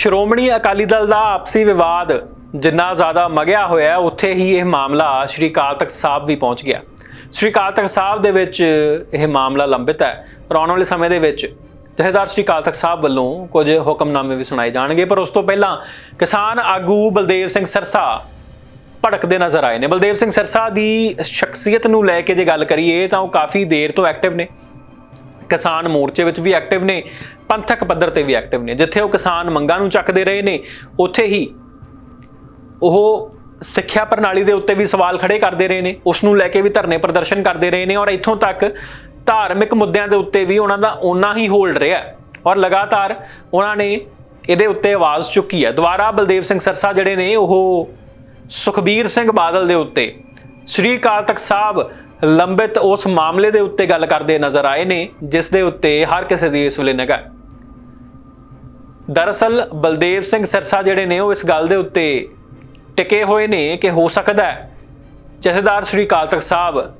ਸ਼੍ਰੋਮਣੀ ਅਕਾਲੀ ਦਲ ਦਾ ਆਪਸੀ ਵਿਵਾਦ ਜਿੰਨਾ ਜ਼ਿਆਦਾ ਮਗਿਆ ਹੋਇਆ ਉੱਥੇ ਹੀ ਇਹ ਮਾਮਲਾ ਸ਼੍ਰੀ ਕਾਲ ਤਖਤ ਸਾਹਿਬ ਵੀ ਪਹੁੰਚ ਗਿਆ। ਸ਼੍ਰੀ ਕਾਲ ਤਖਤ ਸਾਹਿਬ ਦੇ ਵਿੱਚ ਇਹ ਮਾਮਲਾ ਲੰਬਿਤ ਹੈ। ਪਰ ਆਉਣ ਵਾਲੇ ਸਮੇਂ ਦੇ ਵਿੱਚ ਜਥੇਦਾਰ ਸ਼੍ਰੀ ਕਾਲ ਤਖਤ ਸਾਹਿਬ ਵੱਲੋਂ ਕੁਝ ਹੁਕਮਨਾਮੇ ਵੀ ਸੁਣਾਏ ਜਾਣਗੇ। ਪਰ ਉਸ ਤੋਂ ਪਹਿਲਾਂ ਕਿਸਾਨ ਆਗੂ ਬਲਦੇਵ ਸਿੰਘ ਸਰਸਾ ਭੜਕਦੇ ਨਜ਼ਰ ਆਏ ਨੇ। ਬਲਦੇਵ ਸਿੰਘ ਸਰਸਾ ਦੀ ਸ਼ਖਸੀਅਤ ਨੂੰ ਲੈ ਕੇ ਜੇ ਗੱਲ ਕਰੀਏ ਤਾਂ ਉਹ ਕਾਫੀ ਦੇਰ ਤੋਂ ਐਕਟਿਵ ਨੇ। ਕਿਸਾਨ ਮੋਰਚੇ ਵਿੱਚ ਵੀ ਐਕਟਿਵ ਨੇ, ਪੰਥਕ ਪੱਧਰ ਤੇ ਵੀ ਐਕਟਿਵ ਨੇ। ਜਿੱਥੇ ਉਹ ਕਿਸਾਨ ਮੰਗਾਂ ਨੂੰ ਚੱਕਦੇ ਰਹੇ ਨੇ, ਉੱਥੇ ਹੀ ਉਹ ਸਿੱਖਿਆ ਪ੍ਰਣਾਲੀ ਦੇ ਉੱਤੇ ਵੀ ਸਵਾਲ ਖੜੇ ਕਰਦੇ ਰਹੇ ਨੇ, ਉਸ ਨੂੰ ਲੈ ਕੇ ਵੀ ਧਰਨੇ ਪ੍ਰਦਰਸ਼ਨ ਕਰਦੇ ਰਹੇ ਨੇ ਔਰ ਇੱਥੋਂ ਤੱਕ ਧਾਰਮਿਕ ਮੁੱਦਿਆਂ ਦੇ ਉੱਤੇ ਵੀ ਉਹਨਾਂ ਦਾ ਓਨਾ ਹੀ ਹੋਲਡ ਰਿਹਾ ਔਰ ਲਗਾਤਾਰ ਉਹਨਾਂ ਨੇ ਇਹਦੇ ਉੱਤੇ ਆਵਾਜ਼ ਚੁੱਕੀ ਹੈ। ਦੁਬਾਰਾ ਬਲਦੇਵ ਸਿੰਘ ਸਰਸਾ ਜਿਹੜੇ ਨੇ, ਉਹ ਸੁਖਬੀਰ ਸਿੰਘ ਬਾਦਲ ਦੇ ਉੱਤੇ ਸ੍ਰੀ ਅਕਾਲ ਤਖਤ ਸਾਹਿਬ ਲੰਬਿਤ ਉਸ ਮਾਮਲੇ ਦੇ ਉੱਤੇ ਗੱਲ ਕਰਦੇ ਨਜ਼ਰ ਆਏ ਨੇ, ਜਿਸ ਦੇ ਉੱਤੇ ਹਰ ਕਿਸੇ ਦੀ ਇਸ ਵੇਲੇ ਨਿਗਾਹ ਦਰਅਸਲ, ਬਲਦੇਵ ਸਿੰਘ ਸਰਸਾ ਜਿਹੜੇ ਨੇ, ਉਹ ਇਸ ਗੱਲ ਦੇ ਉੱਤੇ ਟਿਕੇ ਹੋਏ ਨੇ ਕਿ ਹੋ ਸਕਦਾ ਹੈ। ਜਥੇਦਾਰ ਸ੍ਰੀ ਅਕਾਲ ਤਖਤ ਸਾਹਿਬ,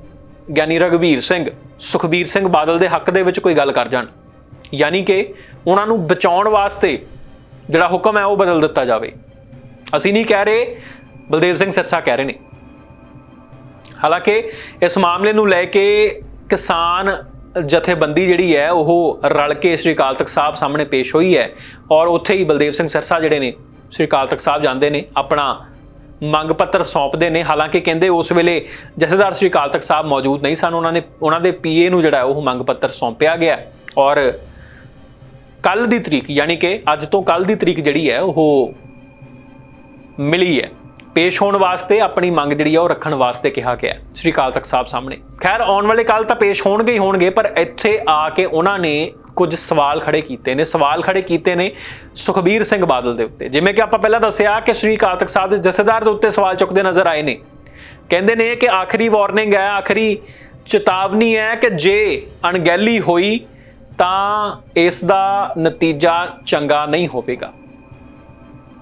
ਗਿਆਨੀ ਰਗਵੀਰ ਸਿੰਘ, ਸੁਖਬੀਰ ਸਿੰਘ ਬਾਦਲ ਦੇ ਹੱਕ ਦੇ ਵਿੱਚ ਕੋਈ ਗੱਲ ਕਰ ਜਾਣ। ਯਾਨੀ ਕਿ ਉਹਨਾਂ ਨੂੰ ਬਚਾਉਣ ਵਾਸਤੇ ਜਿਹੜਾ ਹੁਕਮ ਹੈ, ਉਹ ਬਦਲ ਦਿੱਤਾ ਜਾਵੇ। ਅਸੀਂ ਨਹੀਂ ਕਹਿ ਰਹੇ, ਬਲਦੇਵ ਸਿੰਘ ਸਰਸਾ ਕਹਿ ਰਹੇ ਨੇ। ਹਾਲਾਂਕਿ ਇਸ ਮਾਮਲੇ ਨੂੰ ਲੈ ਕੇ ਕਿਸਾਨ ਜਥੇਬੰਦੀ ਜਿਹੜੀ ਹੈ, ਉਹ ਰਲ ਕੇ ਸ੍ਰੀ ਅਕਾਲ ਤਖਤ ਸਾਹਿਬ ਸਾਹਮਣੇ ਪੇਸ਼ ਹੋਈ ਹੈ ਔਰ ਉੱਥੇ ਹੀ ਬਲਦੇਵ ਸਿੰਘ ਸਰਸਾ ਜਿਹੜੇ ਨੇ, ਸ੍ਰੀ ਅਕਾਲ ਤਖਤ ਸਾਹਿਬ ਜਾਂਦੇ ਨੇ, ਆਪਣਾ ਮੰਗ ਪੱਤਰ ਸੌਂਪਦੇ ਨੇ। ਹਾਲਾਂਕਿ ਕਹਿੰਦੇ ਉਸ ਵੇਲੇ ਜਥੇਦਾਰ ਸ੍ਰੀ ਅਕਾਲ ਤਖਤ ਸਾਹਿਬ ਮੌਜੂਦ ਨਹੀਂ ਸਨ। ਉਹਨਾਂ ਨੇ, ਉਹਨਾਂ ਦੇ ਪੀਏ ਨੂੰ ਜਿਹੜਾ ਉਹ ਮੰਗ ਪੱਤਰ ਸੌਂਪਿਆ ਗਿਆ ਔਰ ਕੱਲ ਦੀ ਤਰੀਕ, ਯਾਨੀ ਕਿ ਅੱਜ ਤੋਂ ਕੱਲ ਦੀ ਤਰੀਕ ਜਿਹੜੀ ਹੈ, ਉਹ ਮਿਲੀ ਹੈ। ਪੇਸ਼ ਹੋਣ ਵਾਸਤੇ ਆਪਣੀ ਮੰਗ ਜਿਹੜੀ ਆ ਉਹ ਰੱਖਣ ਵਾਸਤੇ ਕਿਹਾ ਗਿਆ ਸ੍ਰੀ ਕਾਲ ਤਖਤ ਸਾਹਿਬ ਸਾਹਮਣੇ। ਖੈਰ, ਆਉਣ ਵਾਲੇ ਕੱਲ ਤਾਂ ਪੇਸ਼ ਹੋਣਗੇ ਹੀ ਹੋਣਗੇ, ਪਰ ਇੱਥੇ ਆ ਕੇ ਉਹਨਾਂ ਨੇ ਕੁਝ ਸਵਾਲ ਖੜੇ ਕੀਤੇ ਨੇ। ਸਵਾਲ ਖੜੇ ਕੀਤੇ ਨੇ ਸੁਖਬੀਰ ਸਿੰਘ ਬਾਦਲ ਦੇ ਉੱਤੇ। ਜਿਵੇਂ ਕਿ ਆਪਾਂ ਪਹਿਲਾਂ ਦੱਸਿਆ ਕਿ ਸ੍ਰੀ ਕਾਲ ਤਖਤ ਸਾਹਿਬ ਦੇ ਜਥੇਦਾਰ ਦੇ ਉੱਤੇ ਸਵਾਲ ਚੁੱਕਦੇ ਨਜ਼ਰ ਆਏ ਨੇ। ਕਹਿੰਦੇ ਨੇ ਕਿ ਆਖਰੀ ਵਾਰਨਿੰਗ ਹੈ, ਆਖਰੀ ਚੇਤਾਵਨੀ ਹੈ ਕਿ ਜੇ ਅਣਗਹਿਲੀ ਹੋਈ ਤਾਂ ਇਸ ਦਾ ਨਤੀਜਾ ਚੰਗਾ ਨਹੀਂ ਹੋਵੇਗਾ।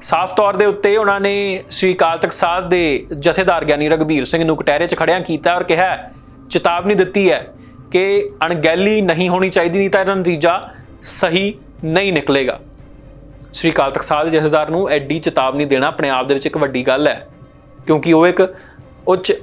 ਸਾਫ਼ ਤੌਰ ਦੇ ਉੱਤੇ ਉਹਨਾਂ ਨੇ ਸ੍ਰੀ ਕਾਲ ਤਖਤ ਸਾਹਿਬ ਦੇ ਜਥੇਦਾਰ ਗਿਆਨੀ ਰਗਵੀਰ ਸਿੰਘ ਨੂੰ ਕਟਹਿਰੇ 'ਚ ਖੜਿਆਂ ਕੀਤਾ ਔਰ ਕਿਹਾ, ਚੇਤਾਵਨੀ ਦਿੱਤੀ ਹੈ ਕਿ ਅਣਗਹਿਲੀ ਨਹੀਂ ਹੋਣੀ ਚਾਹੀਦੀ, ਨਹੀਂ ਤਾਂ ਇਹਦਾ ਨਤੀਜਾ ਸਹੀ ਨਹੀਂ ਨਿਕਲੇਗਾ। ਸ੍ਰੀ ਅਕਾਲ ਤਖਤ ਸਾਹਿਬ ਦੇ ਜਥੇਦਾਰ ਨੂੰ ਐਡੀ ਚੇਤਾਵਨੀ ਦੇਣਾ ਆਪਣੇ ਆਪ ਦੇ ਵਿੱਚ ਇੱਕ ਵੱਡੀ ਗੱਲ ਹੈ, ਕਿਉਂਕਿ ਉਹ ਇੱਕ ਉੱਚ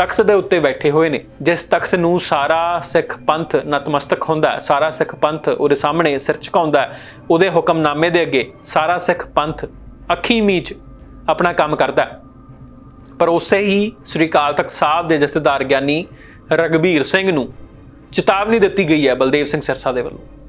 ਤਖਤ ਦੇ ਉੱਤੇ ਬੈਠੇ ਹੋਏ ਨੇ, ਜਿਸ ਤਖਤ ਨੂੰ ਸਾਰਾ ਸਿੱਖ ਪੰਥ ਨਤਮਸਤਕ ਹੁੰਦਾ ਸਾਰਾ ਸਿੱਖ ਪੰਥ ਉਹਦੇ ਸਾਹਮਣੇ ਸਿਰ ਝੁਕਾਉਂਦਾ ਹੈ, ਉਹਦੇ ਹੁਕਮਨਾਮੇ ਦੇ ਅੱਗੇ ਸਾਰਾ ਸਿੱਖ ਪੰਥ ਅੱਖੀ ਮੀਚ ਆਪਣਾ ਕੰਮ ਕਰਦਾ ਪਰ ਉਸੇ ਹੀ ਸ੍ਰੀ ਅਕਾਲ ਤਖਤ ਸਾਹਿਬ ਦੇ ਜਥੇਦਾਰ ਗਿਆਨੀ ਰਗਵੀਰ ਸਿੰਘ ਨੂੰ ਚੇਤਾਵਨੀ ਦਿੱਤੀ ਗਈ ਹੈ ਬਲਦੇਵ ਸਿੰਘ ਸਿਰਸਾ ਦੇ ਵੱਲੋਂ।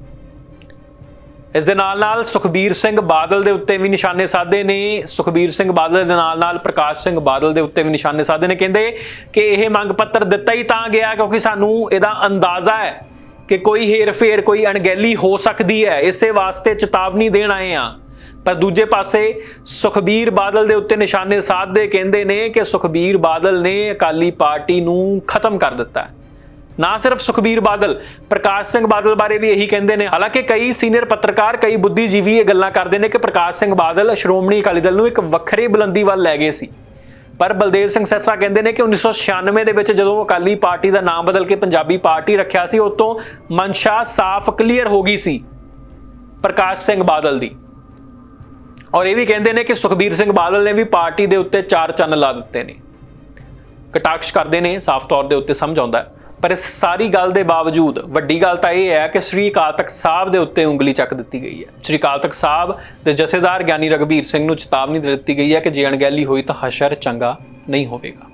ਇਸ ਦੇ ਨਾਲ ਨਾਲ ਸੁਖਬੀਰ ਸਿੰਘ ਬਾਦਲ ਦੇ ਉੱਤੇ ਵੀ ਨਿਸ਼ਾਨੇ ਸਾਧੇ ਨੇ। ਸੁਖਬੀਰ ਸਿੰਘ ਬਾਦਲ ਦੇ ਨਾਲ ਨਾਲ ਪ੍ਰਕਾਸ਼ ਸਿੰਘ ਬਾਦਲ ਦੇ ਉੱਤੇ ਵੀ ਨਿਸ਼ਾਨੇ ਸਾਧੇ ਨੇ। ਕਹਿੰਦੇ ਕਿ ਇਹ ਮੰਗ ਪੱਤਰ ਦਿੱਤਾ ਹੀ ਤਾਂ ਗਿਆ ਕਿਉਂਕਿ ਸਾਨੂੰ ਇਹਦਾ ਅੰਦਾਜ਼ਾ ਹੈ ਕਿ ਕੋਈ ਹੇਰ-ਫੇਰ, ਕੋਈ ਅਣਗਹਿਲੀ ਹੋ ਸਕਦੀ ਹੈ। ਇਸੇ ਵਾਸਤੇ ਚੇਤਾਵਨੀ ਦੇਣ ਆਏ ਆ ਪਰ ਦੂਜੇ ਪਾਸੇ ਸੁਖਬੀਰ ਬਾਦਲ ਦੇ ਉੱਤੇ ਨਿਸ਼ਾਨੇ ਸਾਧਦੇ ਕਹਿੰਦੇ ਨੇ ਕਿ ਸੁਖਬੀਰ ਬਾਦਲ ਨੇ ਅਕਾਲੀ ਪਾਰਟੀ ਨੂੰ ਖਤਮ ਕਰ ਦਿੱਤਾ ਹੈ। ਨਾ ਸਿਰਫ ਸੁਖਬੀਰ ਬਾਦਲ, ਪ੍ਰਕਾਸ਼ ਸਿੰਘ ਬਾਦਲ ਬਾਰੇ ਵੀ ਇਹੀ ਕਹਿੰਦੇ ਨੇ। ਹਾਲਾਂਕਿ ਕਈ ਸੀਨੀਅਰ ਪੱਤਰਕਾਰ, ਕਈ ਬੁੱਧੀਜੀਵੀ ਇਹ ਗੱਲਾਂ ਕਰਦੇ ਨੇ ਕਿ ਪ੍ਰਕਾਸ਼ ਸਿੰਘ ਬਾਦਲ ਸ਼੍ਰੋਮਣੀ ਅਕਾਲੀ ਦਲ ਨੂੰ ਇੱਕ ਵੱਖਰੀ ਬੁਲੰਦੀ ਵੱਲ ਲੈ ਗਏ ਸੀ। ਪਰ ਬਲਦੇਵ ਸਿੰਘ ਸਰਸਾ ਕਹਿੰਦੇ ਨੇ ਕਿ 1996 ਦੇ ਵਿੱਚ ਜਦੋਂ ਅਕਾਲੀ ਪਾਰਟੀ ਦਾ ਨਾਮ ਬਦਲ ਕੇ ਪੰਜਾਬੀ ਪਾਰਟੀ ਰੱਖਿਆ ਸੀ ਉਸ ਤੋਂ ਮਨਸ਼ਾ ਸਾਫ਼ ਕਲੀਅਰ ਹੋ ਗਈ ਸੀ ਪ੍ਰਕਾਸ਼ ਸਿੰਘ ਬਾਦਲ ਦੀ। ਔਰ ਇਹ ਵੀ ਕਹਿੰਦੇ ਨੇ ਕਿ ਸੁਖਬੀਰ ਸਿੰਘ ਬਾਦਲ ਨੇ ਵੀ ਪਾਰਟੀ ਦੇ ਉੱਤੇ ਚਾਰ ਚੰਨ ਲਾ ਦਿੱਤੇ ਨੇ। ਕਟਾਕਸ਼ ਕਰਦੇ ਨੇ, ਸਾਫ਼ ਤੌਰ ਦੇ ਉੱਤੇ ਸਮਝ ਆਉਂਦਾ ਹੈ। ਪਰ ਇਸ ਸਾਰੀ ਗੱਲ ਦੇ ਬਾਵਜੂਦ ਵੱਡੀ ਗੱਲ ਤਾਂ ਇਹ ਹੈ ਕਿ ਸ੍ਰੀ ਅਕਾਲ ਤਖਤ ਸਾਹਿਬ ਦੇ ਉੱਤੇ ਉਂਗਲੀ ਚੱਕ ਦਿੱਤੀ ਗਈ ਹੈ। ਸ੍ਰੀ ਅਕਾਲ ਤਖਤ ਸਾਹਿਬ ਦੇ ਜਥੇਦਾਰ ਗਿਆਨੀ ਰਗਵੀਰ ਸਿੰਘ ਨੂੰ ਚੇਤਾਵਨੀ ਦੇ ਦਿੱਤੀ ਗਈ ਹੈ ਕਿ ਜੇ ਅਣਗਹਿਲੀ ਹੋਈ ਤਾਂ ਹਸ਼ਰ ਚੰਗਾ ਨਹੀਂ ਹੋਵੇਗਾ।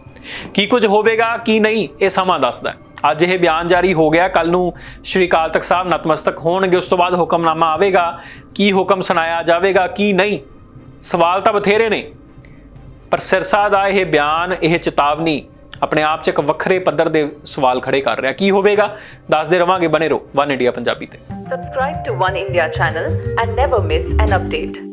ਕੀ ਕੁਝ ਹੋਵੇਗਾ, ਕੀ ਨਹੀਂ, ਇਹ ਸਮਾਂ ਦੱਸਦਾ ਹੈ। ਅੱਜ ਇਹ ਬਿਆਨ ਜਾਰੀ ਹੋ ਗਿਆ। ਕੱਲ ਨੂੰ ਸ਼੍ਰੀ ਅਕਾਲ ਤਖਤ ਸਾਹਿਬ ਨਤਮਸਤਕ ਹੋਣਗੇ। ਉਸ ਤੋਂ ਬਾਅਦ ਹੁਕਮਨਾਮਾ ਆਵੇਗਾ। ਕੀ ਹੁਕਮ ਸੁਣਾਇਆ ਜਾਵੇਗਾ, ਕੀ ਨਹੀਂ? ਸਵਾਲ ਤਾਂ ਬਥੇਰੇ ਨੇ। ਪਰ ਸਿਰਸਾ ਦਾ ਇਹ ਬਿਆਨ, ਇਹ ਚੇਤਾਵਨੀ ਆਪਣੇ ਆਪ 'ਚ ਇੱਕ ਵੱਖਰੇ ਪੱਧਰ ਦੇ ਸਵਾਲ ਖੜੇ ਕਰ ਰਿਹਾ। ਕੀ ਹੋਵੇਗਾ? ਦੱਸਦੇ ਰਵਾਂਗੇ ਬਨੇ ਰਹੋ। ਵਨ ਇੰਡੀਆ ਪੰਜਾਬੀ ਤੇ। Subscribe to One India channel and never miss an update.